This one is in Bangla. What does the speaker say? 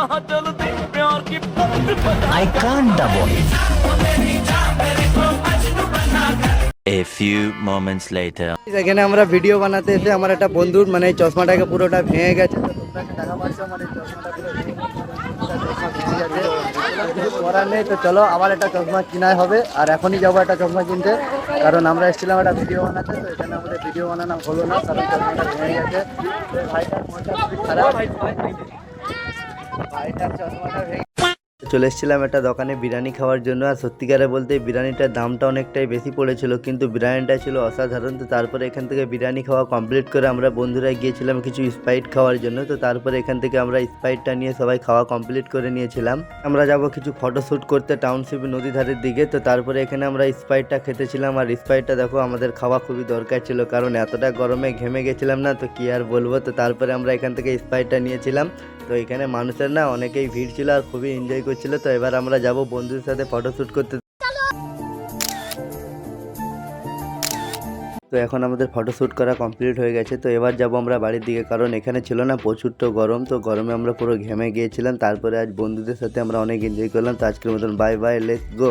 कहाँ चलती प्यार की पंख बजा I can't double. A few moments later. এখানে আমরা ভিডিও বানাতে এসে আমার একটা বন্ধুর মানে এই চশমাটাকে পুরোটা ভেঙে গেছে তো তোমরা কি টাকা পাচ্ছ মানে চশমাটা পুরো ভেঙে গেছে, চশমা ভেঙে গেছে কিছু করার নেই তো চলো আবার একটা চশমা কিনাই হবে আর এখনই যাবো একটা চশমা কিনতে কারণ আমরা এসেছিলাম একটা ভিডিও বানাতে তো এখানে আমাদের ভিডিও বানানো হলো না কারণ চশমাটা ভেঙে গেছে তো ভাইটার মনটা খুবই খারাপ ভাইটার চশমাটা ভেঙে চলে এসেছিলাম একটা দোকানে বিরিয়ানি খাওয়ার জন্য, আর সত্যিকারে বলতে বিরিয়ানিটার দামটা অনেকটাই বেশি পড়েছিল, কিন্তু বিরিয়ানিটা ছিল অসাধারণ। তো তারপরে এখান থেকে বিরিয়ানি খাওয়া কমপ্লিট করে আমরা বন্ধুরা গিয়েছিলাম কিছু স্প্রাইট খাওয়ার জন্য, তো তারপরে এখান থেকে আমরা স্প্রাইটটা নিয়ে সবাই খাওয়া কমপ্লিট করে নিয়েছিলাম। আমরা যাব কিছু ফটোশ্যুট করতে টাউনশিপ নদী ধারের দিকে, তো তারপরে এখানে আমরা স্প্রাইটটা খেতেছিলাম, আর স্প্রাইটটা দেখো আমাদের খাওয়া খুবই দরকার ছিল, কারণ এতটা গরমে ঘেমে গেছিলাম না, তো কি আর বলব? তো তারপরে আমরা এখান থেকে স্প্রাইটটা নিয়েছিলাম। তো এখানে মানুষের না অনেকেই ভিড় ছিল আর খুবই এনজয় করছিল। তো এবার আমরা যাব বন্ধুদের সাথে ফটোশ্যুট করতে। তো এখন আমাদের ফটোশ্যুট করা কমপ্লিট হয়ে গেছে। তো এবার যাব আমরা বাড়ির দিকে, কারণ এখানে ছিল না প্রচুর তো গরম। তো গরমে আমরা পুরো ঘেমে গিয়েছিলাম। তারপরে আজ বন্ধুদের সাথে আমরা অনেক এনজয় করলাম। তো আজকের মতন বাই বাই লেটস গো